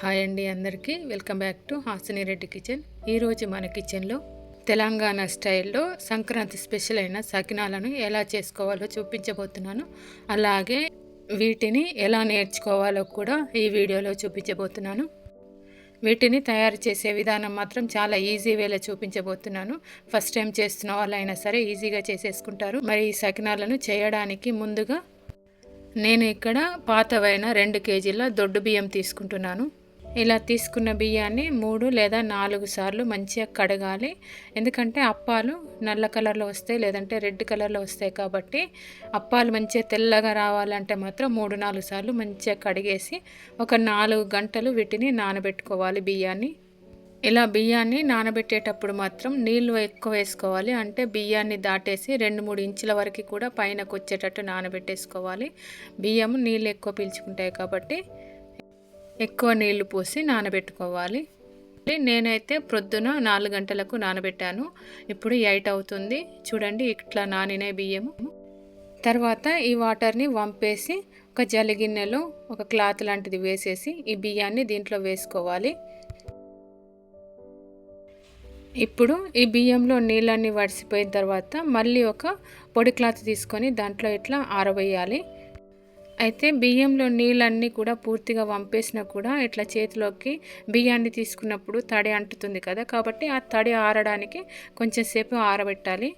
Hi అండి అందరికీ. Welcome back to Hasini Reddy kitchen. ఈరోజు మన కిచెన్లో తెలంగాణ స్టైల్లో సంక్రాంతి స్పెషల్ అయిన సకినాలను ఎలా చేసుకోవాలో చూపించబోతున్నాను. అలాగే వీటిని ఎలా నేర్చుకోవాలో కూడా ఈ వీడియోలో చూపించబోతున్నాను. వీటిని తయారు చేసే విధానం మాత్రం చాలా ఈజీ వేలో చూపించబోతున్నాను. ఫస్ట్ టైం చేస్తున్న వాళ్ళైనా సరే ఈజీగా చేసేసుకుంటారు. మరి ఈ సకినాలను చేయడానికి ముందుగా నేను ఇక్కడ పాతవైన రెండు కేజీల దొడ్డు బియ్యం తీసుకుంటున్నాను. ఇలా తీసుకున్న బియ్యాన్ని మూడు లేదా నాలుగు సార్లు మంచిగా కడగాలి. ఎందుకంటే అప్పాలు నల్ల కలర్లో వస్తాయి లేదంటే రెడ్ కలర్లో వస్తాయి కాబట్టి అప్పాలు మంచిగా తెల్లగా రావాలంటే మాత్రం మూడు నాలుగు సార్లు మంచిగా కడిగేసి ఒక నాలుగు గంటలు వీటిని నానబెట్టుకోవాలి బియ్యాన్ని. ఇలా బియ్యాన్ని నానబెట్టేటప్పుడు మాత్రం నీళ్ళు ఎక్కువ వేసుకోవాలి. అంటే బియ్యాన్ని దాటేసి రెండు మూడు ఇంచుల వరకు కూడా పైనకు వచ్చేటట్టు నానబెట్టేసుకోవాలి. బియ్యం నీళ్ళు ఎక్కువ పీల్చుకుంటాయి కాబట్టి ఎక్కువ నీళ్ళు పోసి నానబెట్టుకోవాలి. నేనైతే ప్రొద్దున నాలుగు గంటలకు నానబెట్టాను. ఇప్పుడు ఎయిట్ అవుతుంది. చూడండి ఇట్లా నానిన బియ్యము. తర్వాత ఈ వాటర్ని వంపేసి ఒక జలిగిన్నెలో ఒక క్లాత్ లాంటిది వేసేసి ఈ బియ్యాన్ని దీంట్లో వేసుకోవాలి. ఇప్పుడు ఈ బియ్యంలో నీళ్ళన్నీ వడిసిపోయిన తర్వాత మళ్ళీ ఒక పొడి క్లాత్ తీసుకొని దాంట్లో ఇట్లా ఆరవేయాలి అయితే బియ్యంలో నీళ్ళన్నీ కూడా పూర్తిగా వంపేసినా కూడా ఇట్లా చేతిలోకి బియ్యాన్ని తీసుకున్నప్పుడు తడి అంటుతుంది కదా. కాబట్టి ఆ తడి ఆరడానికి కొంచెం సేపు ఆరబెట్టాలి.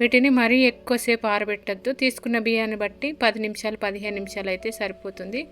వీటిని మరీ ఎక్కువసేపు ఆరబెట్టద్దు. తీసుకున్న బియ్యాన్ని బట్టి పది నిమిషాలు పదిహేను నిమిషాలు అయితే సరిపోతుంది.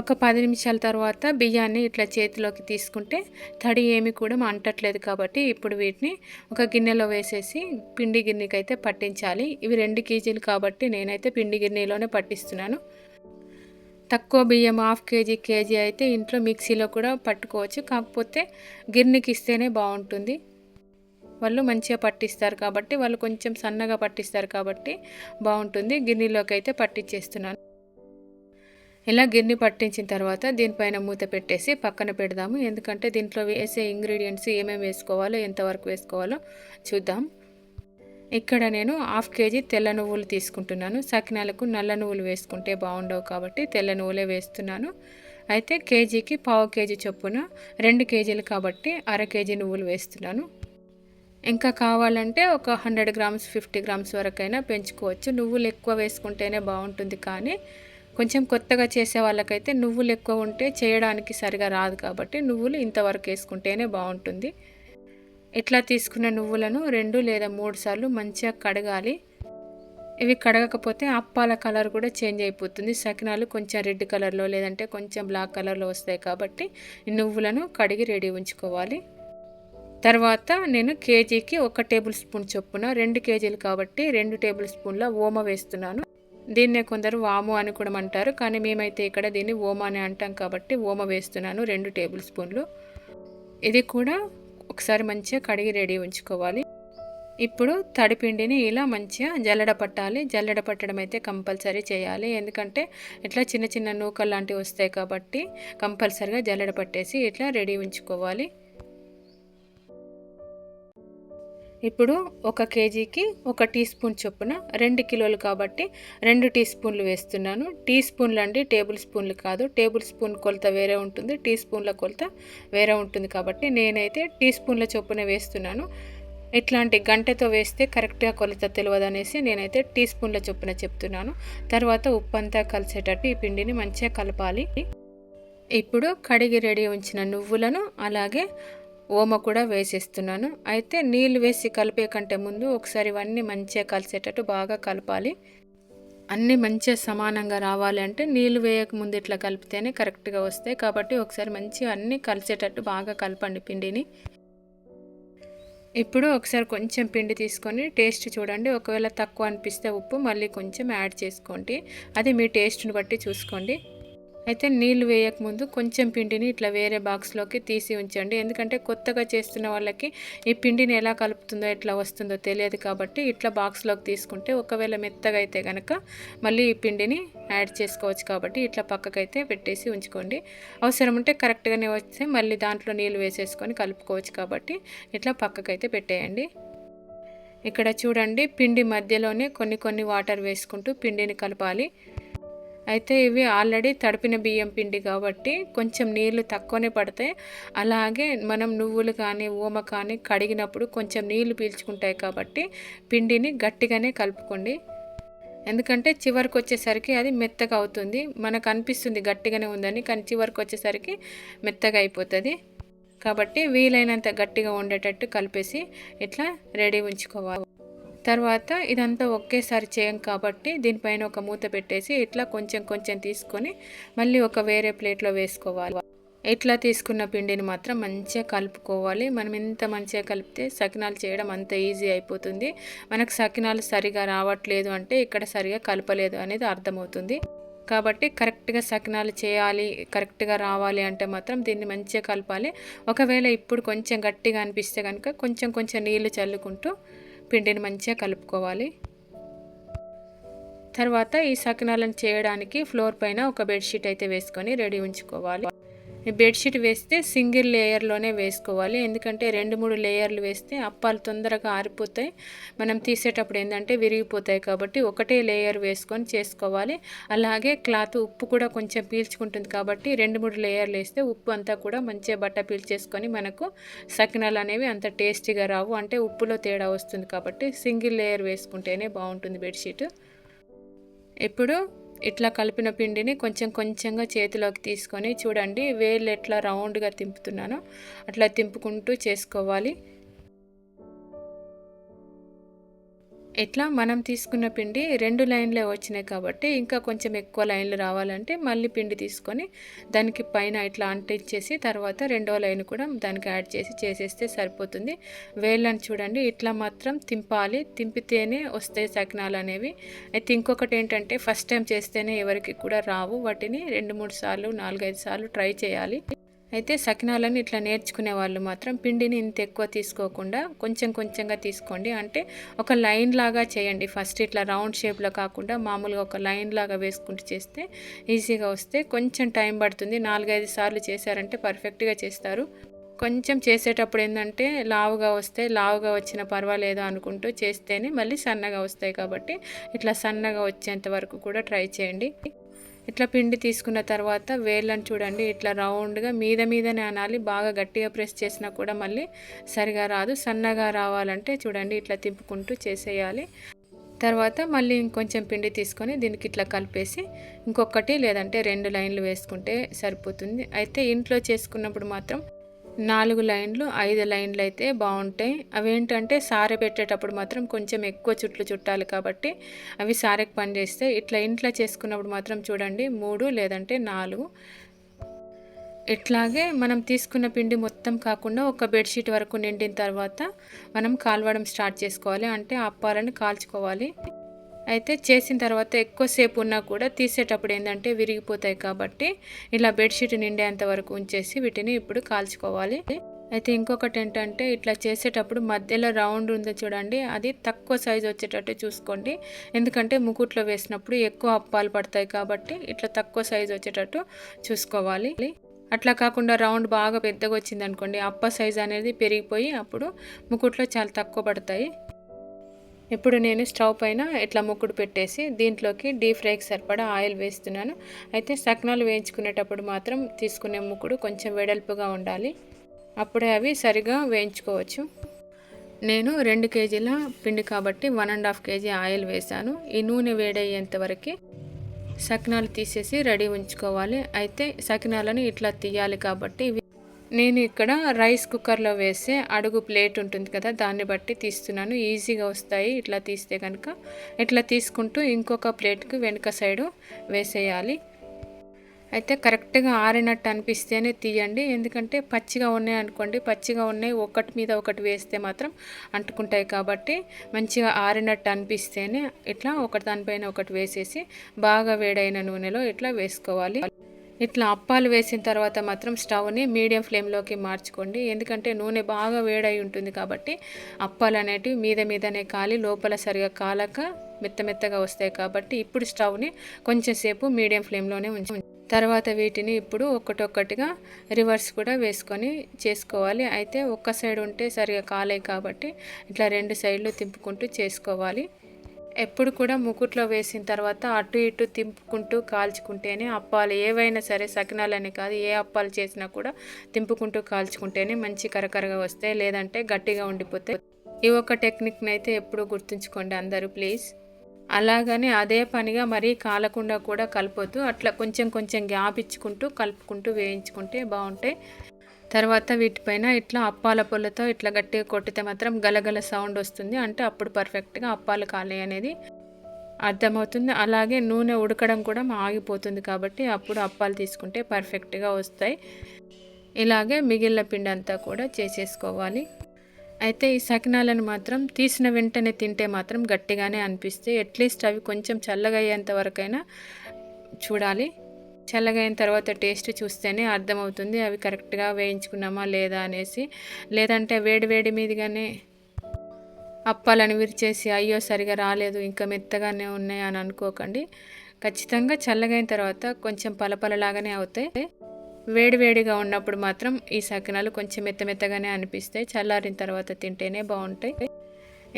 ఒక పది నిమిషాల తర్వాత బియ్యాన్ని ఇట్లా చేతిలోకి తీసుకుంటే తడి ఏమి కూడా అంటట్లేదు కాబట్టి ఇప్పుడు వీటిని ఒక గిన్నెలో వేసేసి పిండి గిన్నెకి అయితే పట్టించాలి. ఇవి రెండు కేజీలు కాబట్టి నేనైతే పిండి గిన్నెలోనే పట్టిస్తున్నాను. తక్కువ బియ్యం హాఫ్ కేజీ కేజీ అయితే ఇంట్లో మిక్సీలో కూడా పట్టుకోవచ్చు. కాకపోతే గిన్నెకి ఇస్తేనే బాగుంటుంది. వాళ్ళు మంచిగా పట్టిస్తారు కాబట్టి వాళ్ళు కొంచెం సన్నగా పట్టిస్తారు కాబట్టి బాగుంటుంది. గిన్నెలోకి అయితే పట్టించేస్తున్నాను. ఇలా గిన్నె పట్టించిన తర్వాత దీనిపైన మూత పెట్టేసి పక్కన పెడదాము. ఎందుకంటే దీంట్లో వేసే ఇంగ్రీడియంట్స్ ఏమేమి వేసుకోవాలో ఎంతవరకు వేసుకోవాలో చూద్దాం. ఇక్కడ నేను హాఫ్ కేజీ తెల్ల నువ్వులు తీసుకుంటున్నాను. సకినాలకు నల్ల నువ్వులు వేసుకుంటే బాగుండవు కాబట్టి తెల్ల నువ్వులే వేస్తున్నాను. అయితే కేజీకి పావు కేజీ చొప్పున రెండు కేజీలు కాబట్టి అర కేజీ నువ్వులు వేస్తున్నాను. ఇంకా కావాలంటే ఒక హండ్రెడ్ గ్రామ్స్ ఫిఫ్టీ గ్రామ్స్ వరకైనా పెంచుకోవచ్చు. నువ్వులు ఎక్కువ వేసుకుంటేనే బాగుంటుంది కానీ కొంచెం కొత్తగా చేసే వాళ్ళకైతే నువ్వులు ఎక్కువ ఉంటే చేయడానికి సరిగా రాదు కాబట్టి నువ్వులు ఇంతవరకు వేసుకుంటేనే బాగుంటుంది. ఇట్లా తీసుకున్న నువ్వులను రెండు లేదా మూడు సార్లు మంచిగా కడగాలి. ఇవి కడగకపోతే అప్పాల కలర్ కూడా చేంజ్ అయిపోతుంది. సకినాలు కొంచెం రెడ్ కలర్లో లేదంటే కొంచెం బ్లాక్ కలర్లో వస్తాయి కాబట్టి నువ్వులను కడిగి రెడీ ఉంచుకోవాలి. తర్వాత నేను కేజీకి ఒక టేబుల్ స్పూన్ చొప్పున రెండు కేజీలు కాబట్టి రెండు టేబుల్ స్పూన్ల ఓమ వేస్తున్నాను. దీన్నే కొందరు వాము అని కూడా అంటారు కానీ మేమైతే ఇక్కడ దీన్ని ఓమ అని అంటాం కాబట్టి ఓమ వేస్తున్నాను రెండు టేబుల్ స్పూన్లు. ఇది కూడా ఒకసారి మంచిగా కడిగి రెడీ ఉంచుకోవాలి. ఇప్పుడు తడిపిండిని ఇలా మంచిగా జల్లడ పట్టాలి. జల్లడ పట్టడం అయితే కంపల్సరీ చేయాలి. ఎందుకంటే ఇట్లా చిన్న చిన్న నూకలు లాంటివి వస్తాయి కాబట్టి కంపల్సరిగా జల్లడ పట్టేసి ఇట్లా రెడీ ఉంచుకోవాలి. ఇప్పుడు ఒక కేజీకి ఒక టీ స్పూన్ చొప్పున రెండు కిలోలు కాబట్టి రెండు టీ స్పూన్లు వేస్తున్నాను. టీ స్పూన్లు అండి టేబుల్ స్పూన్లు కాదు. టేబుల్ స్పూన్ కొలత వేరే ఉంటుంది టీ స్పూన్ల కొలత వేరే ఉంటుంది కాబట్టి నేనైతే టీ స్పూన్ల చొప్పున వేస్తున్నాను. ఇట్లాంటి గంటతో వేస్తే కరెక్ట్గా కొలత తెలియదు అనేసి నేనైతే టీ స్పూన్ల చొప్పున చెప్తున్నాను. తర్వాత ఉప్పు అంతా కలిసేటట్టు ఈ పిండిని మంచిగా కలపాలి. ఇప్పుడు కడిగి రెడీ ఉంచిన నువ్వులను అలాగే ఓమ కూడా వేసేస్తున్నాను. అయితే నీళ్ళు వేసి కలిపే కంటే ముందు ఒకసారి ఇవన్నీ మంచిగా కలిసేటట్టు బాగా కలపాలి. అన్నీ మంచిగా సమానంగా రావాలి అంటే నీళ్ళు వేయక ముందు ఇట్లా కలిపితేనే కరెక్ట్గా వస్తాయి. కాబట్టి ఒకసారి మంచిగా అన్నీ కలిసేటట్టు బాగా కలపండి పిండిని. ఇప్పుడు ఒకసారి కొంచెం పిండి తీసుకొని టేస్ట్ చూడండి. ఒకవేళ తక్కువ అనిపిస్తే ఉప్పు మళ్ళీ కొంచెం యాడ్ చేసుకోండి. అది మీ టేస్ట్ని బట్టి చూసుకోండి. అయితే నీళ్ళు వేయకముందు కొంచెం పిండిని ఇట్లా వేరే బాక్స్లోకి తీసి ఉంచండి. ఎందుకంటే కొత్తగా చేస్తున్న వాళ్ళకి ఈ పిండిని ఎలా కలుపుతుందో ఎట్లా వస్తుందో తెలియదు కాబట్టి ఇట్లా బాక్స్లోకి తీసుకుంటే ఒకవేళ మెత్తగా అయితే కనుక మళ్ళీ ఈ పిండిని యాడ్ చేసుకోవచ్చు కాబట్టి ఇట్లా పక్కకైతే పెట్టేసి ఉంచుకోండి. అవసరం ఉంటే కరెక్ట్గానే వస్తే మళ్ళీ దాంట్లో నీళ్ళు వేసేసుకొని కలుపుకోవచ్చు కాబట్టి ఇట్లా పక్కకైతే పెట్టేయండి. ఇక్కడ చూడండి పిండి మధ్యలోనే కొన్ని కొన్ని వాటర్ వేసుకుంటూ పిండిని కలపాలి. అయితే ఇవి ఆల్రెడీ తడిపిన బియ్యం పిండి కాబట్టి కొంచెం నీళ్ళు తక్కువనే పడతాయి. అలాగే మనం నువ్వులు కానీ ఓమ కానీ కడిగినప్పుడు కొంచెం నీళ్ళు పీల్చుకుంటాయి కాబట్టి పిండిని గట్టిగానే కలుపుకోండి. ఎందుకంటే చివరికి వచ్చేసరికి అది మెత్తగా అవుతుంది. మనకు అనిపిస్తుంది గట్టిగానే ఉందని కానీ చివరికి వచ్చేసరికి మెత్తగా అయిపోతుంది. కాబట్టి వీలైనంత గట్టిగా ఉండేటట్టు కలిపేసి ఇట్లా రెడీ ఉంచుకోవాలి. తర్వాత ఇదంతా ఒకేసారి చేయం కాబట్టి దీనిపైన ఒక మూత పెట్టేసి ఇట్లా కొంచెం కొంచెం తీసుకొని మళ్ళీ ఒక వేరే ప్లేట్లో వేసుకోవాలి. ఇట్లా తీసుకున్న పిండిని మాత్రం మంచిగా కలుపుకోవాలి. మనం ఎంత మంచిగా కలిపితే సకినాలు చేయడం అంత ఈజీ అయిపోతుంది. మనకు సకినాలు సరిగా రావట్లేదు అంటే ఇక్కడ సరిగా కలపలేదు అనేది అర్థమవుతుంది. కాబట్టి కరెక్ట్గా సకినాలు చేయాలి కరెక్ట్గా రావాలి అంటే మాత్రం దీన్ని మంచిగా కలపాలి. ఒకవేళ ఇప్పుడు కొంచెం గట్టిగా అనిపిస్తే కనుక కొంచెం కొంచెం నీళ్ళు చల్లుకుంటూ పిండిని మంచిగా కలుపుకోవాలి. తర్వాత ఈ సకినాలను చేయడానికి ఫ్లోర్ పైన ఒక బెడ్షీట్ అయితే వేసుకొని రెడీ ఉంచుకోవాలి. బెడ్షీట్ వేస్తే సింగిల్ లేయర్లోనే వేసుకోవాలి. ఎందుకంటే రెండు మూడు లేయర్లు వేస్తే అప్పాలు తొందరగా ఆరిపోతాయి. మనం తీసేటప్పుడు ఏంటంటే విరిగిపోతాయి కాబట్టి ఒకటే లేయర్ వేసుకొని చేసుకోవాలి. అలాగే క్లాత్ ఉప్పు కూడా కొంచెం పీల్చుకుంటుంది కాబట్టి రెండు మూడు లేయర్లు వేస్తే ఉప్పు అంతా కూడా మంచిగా బట్ట పీల్చేసుకొని మనకు సకినాలు అనేవి అంత టేస్టీగా రావు. అంటే ఉప్పులో తేడా వస్తుంది కాబట్టి సింగిల్ లేయర్ వేసుకుంటేనే బాగుంటుంది బెడ్షీట్. ఇప్పుడు ఇట్లా కలిపిన పిండిని కొంచెం కొంచెంగా చేతిలోకి తీసుకొని చూడండి వేళ్ళు ఎట్లా రౌండ్గా తింపుతున్నానో అట్లా తింపుకుంటూ చేసుకోవాలి. ఇట్లా మనం తీసుకున్న పిండి రెండు లైన్లే వచ్చినాయి కాబట్టి ఇంకా కొంచెం ఎక్కువ లైన్లు రావాలంటే మళ్ళీ పిండి తీసుకొని దానికి పైన ఇట్లా అంటించేసి తర్వాత రెండో లైన్ కూడా దానికి యాడ్ చేసి చేసేస్తే సరిపోతుంది. వేళ్ళని చూడండి ఇట్లా మాత్రం తింపాలి. తింపితేనే వస్తాయి సకినాలు అనేవి. అయితే ఇంకొకటి ఏంటంటే ఫస్ట్ టైం చేస్తేనే ఎవరికి కూడా రావు. వాటిని రెండు మూడు సార్లు నాలుగైదు సార్లు ట్రై చేయాలి. అయితే సకినాలని ఇట్లా నేర్చుకునే వాళ్ళు మాత్రం పిండిని ఇంత ఎక్కువ తీసుకోకుండా కొంచెం కొంచెంగా తీసుకోండి. అంటే ఒక లైన్ లాగా చేయండి. ఫస్ట్ ఇట్లా రౌండ్ షేప్లో కాకుండా మామూలుగా ఒక లైన్ లాగా వేసుకుంటూ చేస్తే ఈజీగా వస్తే కొంచెం టైం పడుతుంది. నాలుగైదు సార్లు చేశారంటే పర్ఫెక్ట్గా చేస్తారు. కొంచెం చేసేటప్పుడు ఏంటంటే లావుగా వస్తే లావుగా వచ్చిన పర్వాలేదు అనుకుంటూ చేస్తేనే మళ్ళీ సన్నగా వస్తాయి కాబట్టి ఇట్లా సన్నగా వచ్చేంత వరకు కూడా ట్రై చేయండి. ఇట్లా పిండి తీసుకున్న తర్వాత వేళ్ళని చూడండి ఇట్లా రౌండ్గా మీద మీదనే అనాలి బాగా గట్టిగా ప్రెస్ చేసినా కూడా మళ్ళీ సరిగా రాదు. సన్నగా రావాలంటే చూడండి ఇట్లా తిప్పుకుంటూ చేసేయాలి. తర్వాత మళ్ళీ ఇంకొంచెం పిండి తీసుకొని దీనికి ఇట్లా కలిపేసి ఇంకొకటి లేదంటే రెండు లైన్లు వేసుకుంటే సరిపోతుంది. అయితే ఇంట్లో చేసుకున్నప్పుడు మాత్రం నాలుగు లైన్లు ఐదు లైన్లు అయితే బాగుంటాయి అవేంటంటే సారె పెట్టేటప్పుడు మాత్రం కొంచెం ఎక్కువ చుట్లు చుట్టాలి కాబట్టి అవి సారెకి పనిచేస్తే ఇట్లా ఇంట్లో చేసుకున్నప్పుడు మాత్రం చూడండి మూడు లేదంటే నాలుగు. ఇట్లాగే మనం తీసుకున్న పిండి మొత్తం కాకుండా ఒక బెడ్షీట్ వరకు నిండిన తర్వాత మనం కాల్వడం స్టార్ట్ చేసుకోవాలి. అంటే అప్పాలను కాల్చుకోవాలి. అయితే చేసిన తర్వాత ఎక్కువసేపు ఉన్నా కూడా తీసేటప్పుడు ఏంటంటే విరిగిపోతాయి కాబట్టి ఇలా బెడ్షీట్ నిండేంత వరకు ఉంచేసి వీటిని ఇప్పుడు కాల్చుకోవాలి. అయితే ఇంకొకటి ఏంటంటే ఇట్లా చేసేటప్పుడు మధ్యలో రౌండ్ ఉందో చూడండి అది తక్కువ సైజు వచ్చేటట్టు చూసుకోండి. ఎందుకంటే ముకుట్లో వేసినప్పుడు ఎక్కువ అప్పాలు పడతాయి కాబట్టి ఇట్లా తక్కువ సైజు వచ్చేటట్టు చూసుకోవాలి. అట్లా కాకుండా రౌండ్ బాగా పెద్దగా వచ్చింది అనుకోండి అప్ప సైజ్ అనేది పెరిగిపోయి అప్పుడు ముకుట్లో చాలా తక్కువ పడతాయి. ఇప్పుడు నేను స్టవ్ పైన ఇట్లా ముక్కుడు పెట్టేసి దీంట్లోకి డీప్ ఫ్రైకి సరిపడా ఆయిల్ వేస్తున్నాను. అయితే సక్నాలు వేయించుకునేటప్పుడు మాత్రం తీసుకునే ముక్కుడు కొంచెం వెడల్పుగా ఉండాలి. అప్పుడే అవి సరిగా వేయించుకోవచ్చు. నేను రెండు కేజీల పిండి కాబట్టి one and half kg oil వేసాను ఈ నూనె వేడయ్యేంత వరకు సకినాలు తీసేసి రెడీ ఉంచుకోవాలి. అయితే సకినాలను ఇట్లా తీయాలి కాబట్టి ఇవి నేను ఇక్కడ రైస్ కుక్కర్లో వేసే అడుగు ప్లేట్ ఉంటుంది కదా దాన్ని బట్టి తీస్తున్నాను. ఈజీగా వస్తాయి. ఇట్లా తీస్తే కనుక ఇట్లా తీసుకుంటూ ఇంకొక ప్లేట్కి వెనుక సైడు వేసేయాలి. అయితే కరెక్ట్గా ఆరినట్టు అనిపిస్తేనే తీయండి. ఎందుకంటే పచ్చిగా ఉన్నాయి అనుకోండి. పచ్చిగా ఉన్నాయి ఒకటి మీద ఒకటి వేస్తే మాత్రం అంటుకుంటాయి కాబట్టి మంచిగా ఆరినట్టు అనిపిస్తేనే ఇట్లా ఒకటి దానిపైన ఒకటి వేసేసి బాగా వేడైన నూనెలో ఇట్లా వేసుకోవాలి. ఇట్లా అప్పాలు వేసిన తర్వాత మాత్రం స్టవ్ని మీడియం ఫ్లేమ్లోకి మార్చుకోండి. ఎందుకంటే నూనె బాగా వేడై ఉంటుంది కాబట్టి అప్పాలు అనేటివి మీద మీదనే కాలి లోపల సరిగా కాలక మెత్త మెత్తగా వస్తాయి కాబట్టి ఇప్పుడు స్టవ్ని కొంచెం సేపు మీడియం ఫ్లేమ్లోనే ఉంచి తర్వాత వీటిని ఇప్పుడు ఒక్కటొక్కటిగా రివర్స్ కూడా వేసుకొని చేసుకోవాలి. అయితే ఒక్క సైడ్ ఉంటే సరిగా కాలే కాబట్టి ఇట్లా రెండు సైడ్లు తింపుకుంటూ చేసుకోవాలి. ఎప్పుడు కూడా ముకుట్లో వేసిన తర్వాత అటు ఇటు తింపుకుంటూ కాల్చుకుంటేనే అప్పాలు ఏవైనా సరే సకినాలని కాదు ఏ అప్పాలు చేసినా కూడా తింపుకుంటూ కాల్చుకుంటేనే మంచి కరకరగా వస్తాయి లేదంటే గట్టిగా ఉండిపోతాయి. ఈ ఒక్క టెక్నిక్ని అయితే ఎప్పుడూ గుర్తుంచుకోండి అందరూ ప్లీజ్. అలాగని అదే పనిగా మరీ కాలకుండా కూడా కలపొద్దు అట్లా కొంచెం కొంచెం గ్యాప్ ఇచ్చుకుంటూ కలుపుకుంటూ వేయించుకుంటే బాగుంటాయి. తర్వాత వీటిపైన ఇట్లా అప్పాల పొలతో ఇట్లా గట్టిగా కొట్టితే మాత్రం గలగల సౌండ్ వస్తుంది. అంటే అప్పుడు పర్ఫెక్ట్గా అప్పాలు కాలే అనేది అర్థమవుతుంది. అలాగే నూనె ఉడకడం కూడా ఆగిపోతుంది కాబట్టి అప్పుడు అప్పాలు తీసుకుంటే పర్ఫెక్ట్గా వస్తాయి. ఇలాగే మిగిలిన పిండి అంతా కూడా చేసేసుకోవాలి. అయితే ఈ సకినాలను మాత్రం తీసిన వెంటనే తింటే మాత్రం గట్టిగానే అనిపిస్తాయి అట్లీస్ట్ అవి కొంచెం చల్లగా అయ్యేంత వరకైనా చూడాలి. చల్లగైన తర్వాత టేస్ట్ చూస్తేనే అర్థమవుతుంది అవి కరెక్ట్గా వేయించుకున్నామా లేదా అనేసి. లేదంటే వేడి వేడి మీదుగానే అప్పాలని విరిచేసి అయ్యో సరిగా రాలేదు ఇంకా మెత్తగానే ఉన్నాయి అని అనుకోకండి. ఖచ్చితంగా చల్లగైన తర్వాత కొంచెం పలపలలాగానే అవుతాయి. వేడివేడిగా ఉన్నప్పుడు మాత్రం ఈ సకినాలు కొంచెం మెత్త మెత్తగానే అనిపిస్తాయి. చల్లారిన తర్వాత తింటేనే బాగుంటాయి.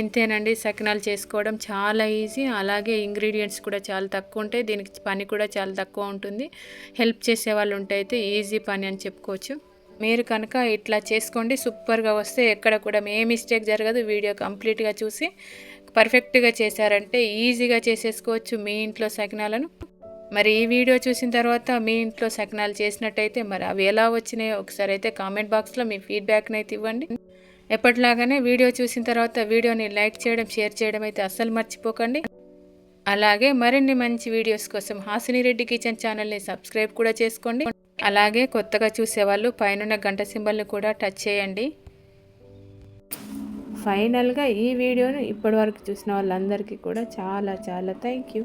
ఇంతేనండి. సకినాలు చేసుకోవడం చాలా ఈజీ. అలాగే ఇంగ్రీడియంట్స్ కూడా చాలా తక్కువ ఉంటాయి. దీనికి పని కూడా చాలా తక్కువ ఉంటుంది. హెల్ప్ చేసే వాళ్ళు ఉంటే అయితే ఈజీ పని అని చెప్పుకోవచ్చు. మీరు కనుక ఇట్లా చేసుకోండి. సూపర్గా వస్తే ఎక్కడ కూడా ఏ మిస్టేక్ జరగదు. వీడియో కంప్లీట్గా చూసి పర్ఫెక్ట్గా చేశారంటే ఈజీగా చేసేసుకోవచ్చు మీ ఇంట్లో సకినాలను. మరి ఈ వీడియో చూసిన తర్వాత మీ ఇంట్లో సకినాలు చేసినట్టయితే మరి అవి ఎలా వచ్చినాయో ఒకసారి అయితే కామెంట్ బాక్స్లో మీ ఫీడ్బ్యాక్ని అయితే ఇవ్వండి. ఎప్పటిలాగానే వీడియో చూసిన తర్వాత వీడియోని లైక్ చేయడం షేర్ చేయడం అయితే అస్సలు మర్చిపోకండి. అలాగే మరిన్ని మంచి వీడియోస్ కోసం హాసిని రెడ్డి కిచెన్ ఛానల్ని సబ్స్క్రైబ్ కూడా చేసుకోండి. అలాగే కొత్తగా చూసేవాళ్ళు పైన గంట సింబల్ని కూడా టచ్ చేయండి. ఫైనల్గా ఈ వీడియోను ఇప్పటివరకు చూసిన వాళ్ళందరికీ కూడా చాలా చాలా థ్యాంక్ యూ.